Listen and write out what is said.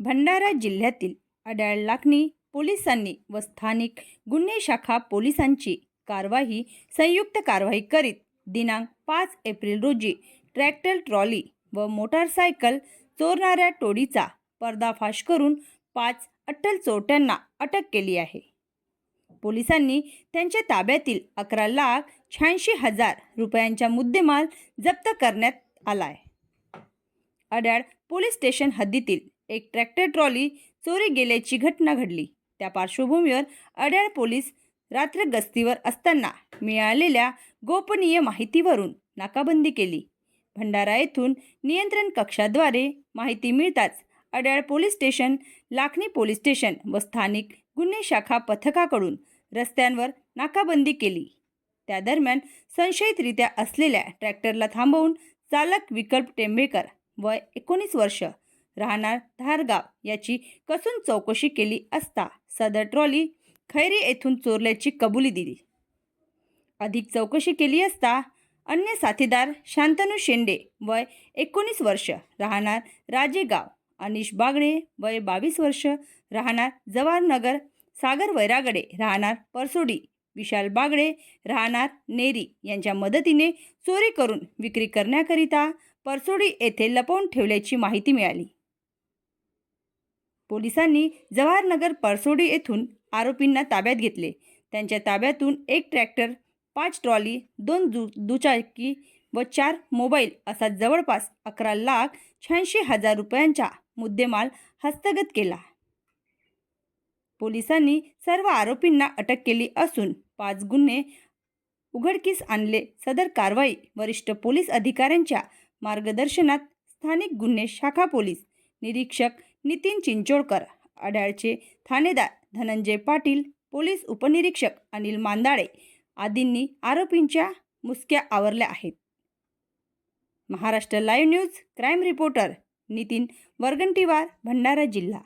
भंडारा जिल्ह्यातील अड्याळ लाखणी पोलिसांनी व स्थानिक गुन्हे शाखा पोलिसांची कारवाई संयुक्त कारवाई करीत दिनांक पाच एप्रिल रोजी ट्रॅक्टर ट्रॉली व मोटारसायकल चोरणाऱ्या टोळीचा पर्दाफाश करून पाच अट्टल चोरट्यांना अटक केली आहे. पोलिसांनी त्यांच्या ताब्यातील अकरा लाख शहाऐंशी हजार रुपयांचा मुद्देमाल जप्त करण्यात आला आहे अड्याळ पोलीस स्टेशन हद्दीतील एक ट्रॅक्टर ट्रॉली चोरी गेल्याची घटना घडली. त्या पार्श्वभूमीवर अड्याळ पोलीस रात्र गस्तीवर असताना मिळालेल्या गोपनीय माहितीवरून नाकाबंदी केली. भंडारा येथून नियंत्रण कक्षाद्वारे माहिती मिळताच Adyal police station Lakhani police station व स्थानिक गुन्हे शाखा पथकाकडून रस्त्यांवर नाकाबंदी केली. त्या दरम्यान संशयितरित्या असलेल्या ट्रॅक्टरला थांबवून चालक विकल्प टेंबेकर वय एकोणीस वर्ष राहणार धारगाव. याची कसून चौकशी केली असता सदर ट्रॉली खैरी येथून चोरल्याची कबुली दिली. अधिक चौकशी केली असता अन्य साथीदार शांतनू शेंडे वय एकोणीस वर्ष राहणार राजेगाव. अनिश बागडे वय बावीस वर्ष राहणार जवाहरनगर सागर वैरागडे राहणार परसोडी. विशाल बागडे राहणार नेरी. यांच्या मदतीने चोरी करून विक्री करण्याकरिता परसोडी येथे लपवून ठेवल्याची माहिती मिळाली. पोलिसांनी जवाहरनगर परसोडी येथून आरोपींना ताब्यात घेतले. त्यांच्या ताब्यातून एक ट्रॅक्टर पाच ट्रॉली दोन दु दुचाकी व चार मोबाईल असा जवळपास अकरा लाख शहाऐंशी हजार रुपयांचा मुद्देमाल हस्तगत केला. पोलिसांनी सर्व आरोपींना अटक केली असून पाच गुन्हे उघडकीस आणले. सदर कारवाई वरिष्ठ पोलीस अधिकाऱ्यांच्या मार्गदर्शनात स्थानिक गुन्हे शाखा पोलीस निरीक्षक नितीन चिंचोळकर अड्याळचे ठाणेदार धनंजय पाटील पोलीस उपनिरीक्षक अनिल मांदाळे आदींनी आरोपींच्या मुसक्या आवरल्या आहेत. Maharashtra live news crime reporter Nitin Vargantiwar Bhandara जिल्हा.